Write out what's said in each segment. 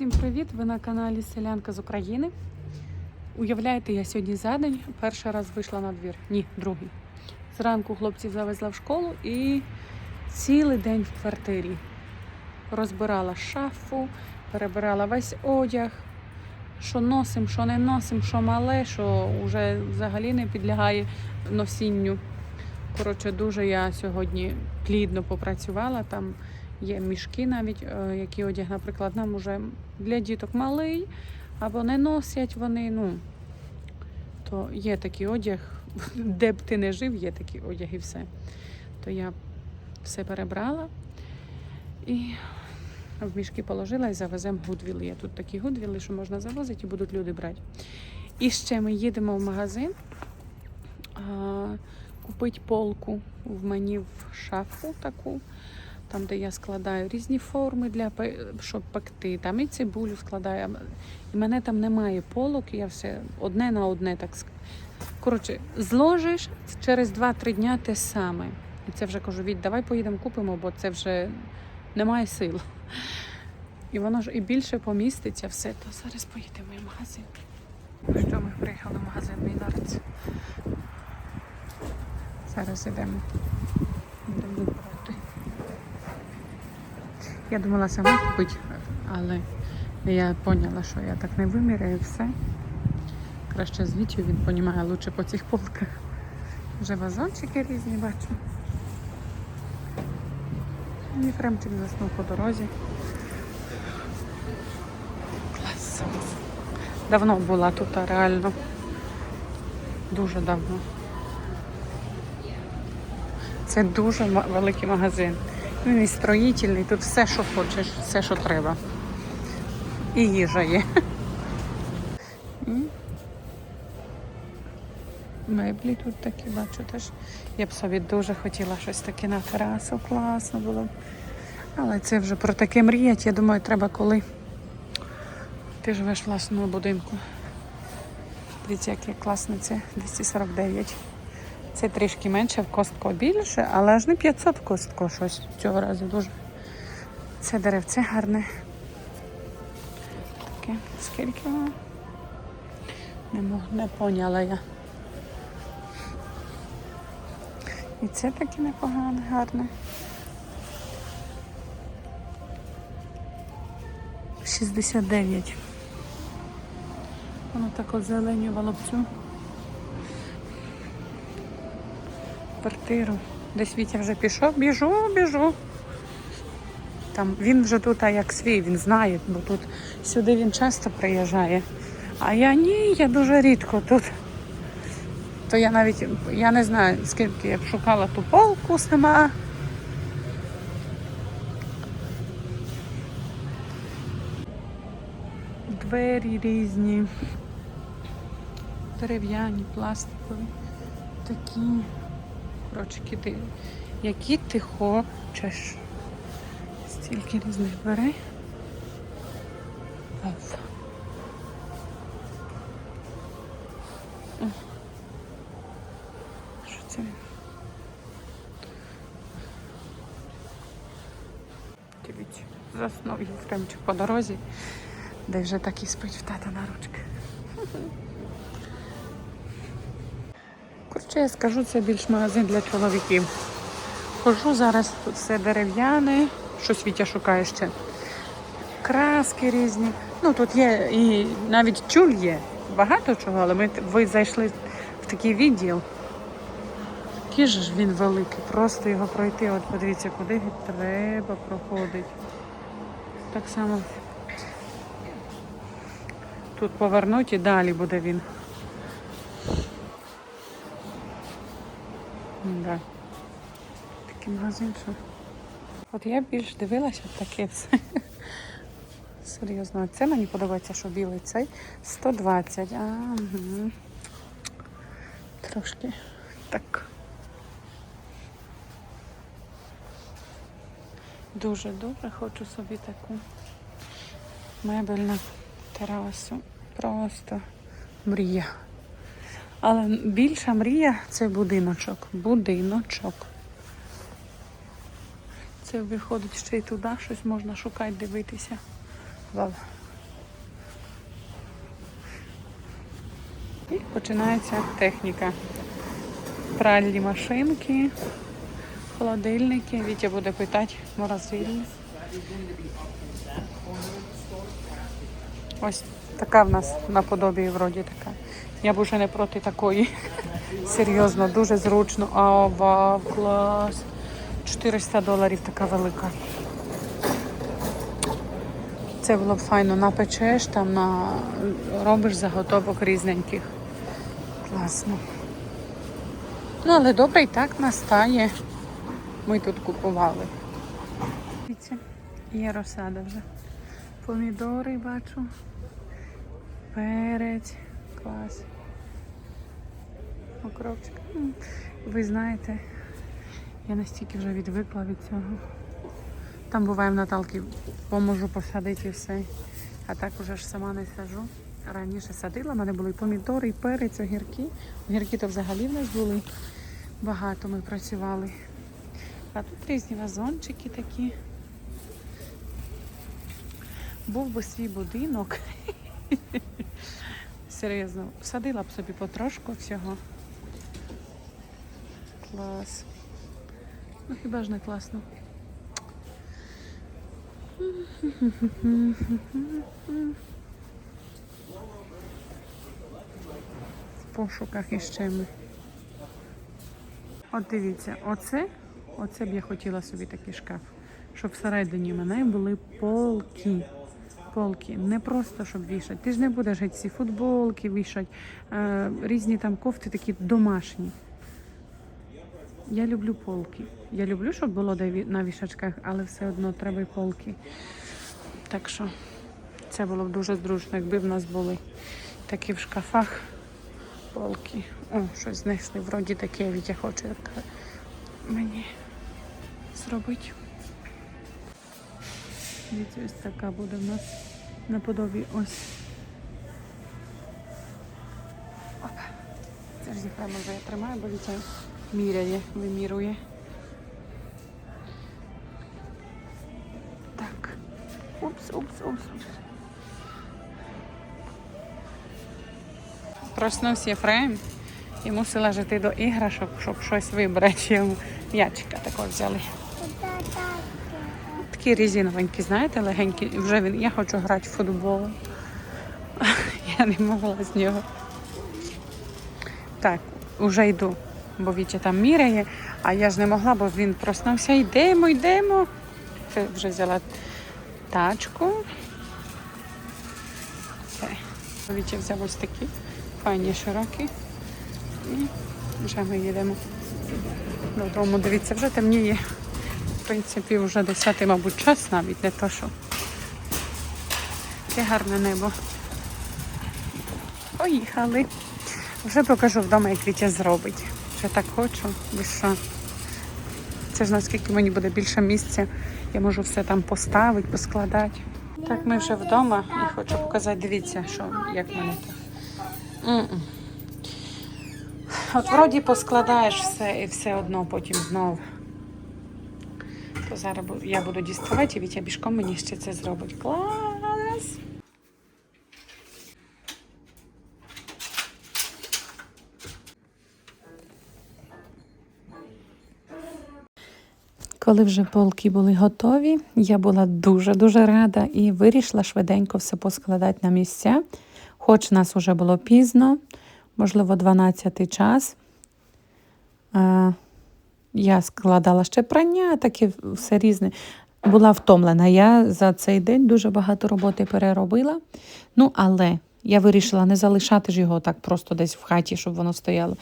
Всім привіт! Ви на каналі Селянка з України. Уявляєте, я сьогодні за день перший раз вийшла на двір. Ні, другий. Зранку хлопців завезла в школу і цілий день в квартирі. Розбирала шафу, перебирала весь одяг, що носим, що не носим, що мале, що вже взагалі не підлягає носінню. Коротше, дуже я сьогодні плідно попрацювала. Там є мішки навіть, е, які одяг, наприклад, нам уже для діток малий, або не носять вони. Ну, то є такий одяг, де б ти не жив, є такий одяг і все. То я все перебрала і в мішки положила і завеземо гудвіли. Є тут такі гудвіли, що можна завозити і будуть люди брати. І ще ми їдемо в магазин а, купити полку в мені в шафу таку там, де я складаю різні форми для щоб пекти. Там і цибулю складаю. І мене там немає полок, я все одне на одне так Коротше, зложиш через 2-3 дня те саме. І це вже кажу, від давай поїдемо купимо, бо це вже немає сил. І воно ж і більше поміститься все, то зараз поїдемо в магазин. Що ми приїхали в магазин Мінарець. Зараз. Йдемо Я думала сама купити, але я поняла, що я так не виміряю все. Краще з Вітю він розуміє лучше по цих полках. Вже вазончики різні бачу. Єфремчик заснув по дорозі. Клас. Давно була тут, реально. Дуже давно. Це дуже великий магазин. Він і строїтельний, тут все, що хочеш, все, що треба. І їжа є. Меблі тут такі, бачу теж. Я б собі дуже хотіла щось таке на терасу, класно було. Але це вже про таке мріять, я думаю, треба коли ти живеш в власному будинку. Дивіться, яке класне це 249. Це трішки менше, в костко більше, але аж не 500 в костко щось цього разу дуже. Це деревце гарне. Таке, скільки воно? Не, мог, не поняла я. І це таке непогане, гарне. 69. Воно так от зеленювало б цю квартиру. Десь Вітя вже пішов, біжу, біжу. Там він вже тут, а як свій, він знає, бо тут сюди він часто приїжджає. А я ні, я дуже рідко тут. То я навіть я не знаю, скільки я б шукала ту полку сама. Двері різні, дерев'яні, пластикові, такі. Коротше, киди, які ти хочеш. Стільки різних. Оф. Що це? Дивіться, заснув Єфремчик по дорозі, де вже так і спить в тата на ручки. Коротше, я скажу, це більш магазин для чоловіків. Хожу зараз тут все дерев'яне, щось Вітя шукає ще. Краски різні. Ну тут є і навіть тюль є. Багато чого, але ми ви зайшли в такий відділ. Який ж він великий, просто його пройти. От подивіться, куди треба проходити. Так само тут повернуть і далі буде він. Да. Такий магазин, що. От я більш дивилася таке все. Серйозно, це мені подобається, що білий цей 120. А, угу. Трошки так. Дуже-дуже хочу собі таку мебельну терасу. Просто мрія. Але більша мрія це будиночок. Будиночок. Це виходить ще й туди, щось можна шукати, дивитися. Вау. І починається техніка. Пральні машинки, холодильники. Вітя буде питати морозильні. Ось така в нас наподобі вроді така. Я б уже не проти такої. Серйозно, дуже зручно. А, вау, клас. 400 доларів така велика. Це було б файно напечеш, там на... робиш заготовок різненьких. Класно. Ну, але добре і так настає. Ми тут купували. Дивіться, є розсада вже. Помідори бачу. Перець. Клас. Окропчик. Ви знаєте, я настільки вже відвикла від цього. Там буває в Наталки, поможу посадити і все. А так уже ж сама не сажу. Раніше садила, в мене були і помідори, і перець, огірки. Огірки то взагалі в нас були. Багато ми працювали. А тут різні вазончики такі. Був би свій будинок. Серйозно, садила б собі потрошку всього. Клас. Ну хіба ж не класно? В пошуках іще ми. От дивіться, оце, оце б я хотіла собі такий шкаф. Щоб всередині мене були полки. Полки. Не просто щоб вішати. Ти ж не будеш геть ці футболки вішати, е, різні там кофти такі домашні. Я люблю полки. Я люблю, щоб було на вішачках, але все одно треба й полки. Так що це було б дуже зручно, якби в нас були такі в шкафах полки. О, щось знесли. Вроді таке хоче так мені зробити. Дивіться, ось така буде в нас наподобі ось. Опа. Це ж зіхай, може я тримаю, бо Вітя міряє, вимірує. Так. Упс, упс, упс, упс. Проснувся Єфрем і мусила жити до іграшок, щоб щось вибрати йому. М'ячика також взяли. Такі резиновенькі, знаєте, легенькі. І Вже він. Я хочу грати в футбол. Я не могла з нього. Так, вже йду, бо Вітя там міряє, а я ж не могла, бо він проснувся. Йдемо, йдемо. Це вже взяла тачку. Вітя взяв ось такі файні широкі. І вже ми їдемо додому. Дивіться, вже темніє. Принципі, вже 10, мабуть, час навіть, не то що. Яке гарне небо. Поїхали. Вже покажу вдома, як Вітя зробить. Вже так хочу, ви що. Це ж наскільки мені буде більше місця, я можу все там поставити, поскладати. Так, ми вже вдома і хочу показати, дивіться, що як мене так. От вроді поскладаєш все і все одно потім знов. Зараз я буду діставати, і Вітя бішком мені ще це зробить. Клас! Коли вже полки були готові, я була дуже-дуже рада і вирішила швиденько все поскладати на місця. Хоч нас уже було пізно, можливо, 12 час. Я складала ще прання, таке все різне. Була втомлена. Я за цей день дуже багато роботи переробила. Ну, але я вирішила не залишати ж його так просто десь в хаті, щоб воно стояло.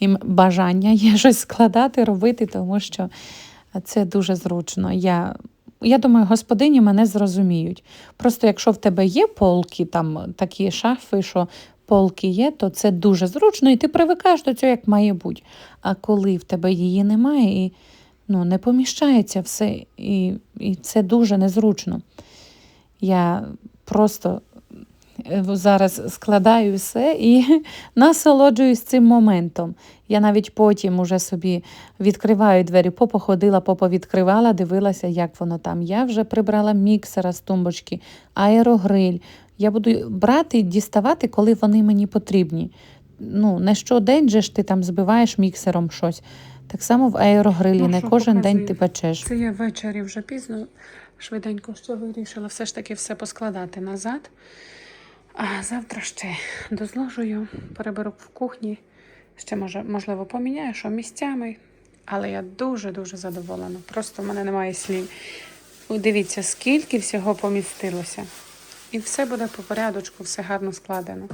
І бажання є щось складати, робити, тому що це дуже зручно. Я, я думаю, господині мене зрозуміють. Просто якщо в тебе є полки, там такі шафи, що полки є, то це дуже зручно, і ти привикаєш до цього, як має бути. А коли в тебе її немає, і ну, не поміщається все, і, і це дуже незручно. Я просто е, зараз складаю все і насолоджуюсь цим моментом. Я навіть потім уже собі відкриваю двері, попоходила, поповідкривала, дивилася, як воно там. Я вже прибрала міксера з тумбочки, аерогриль. Я буду брати і діставати, коли вони мені потрібні. ну, не щодень же ж ти там збиваєш міксером щось. Так само в аерогрилі, Ну, не кожен показує? день ти печеш. Це я ввечері вже пізно, швиденько що вирішила все ж таки все поскладати назад. А завтра ще дозложую, переберу в кухні. Ще може, можливо, поміняю, що місцями. Але я дуже-дуже задоволена. Просто в мене немає слів. Дивіться, скільки всього помістилося. І все буде по порядочку, все гарно складено.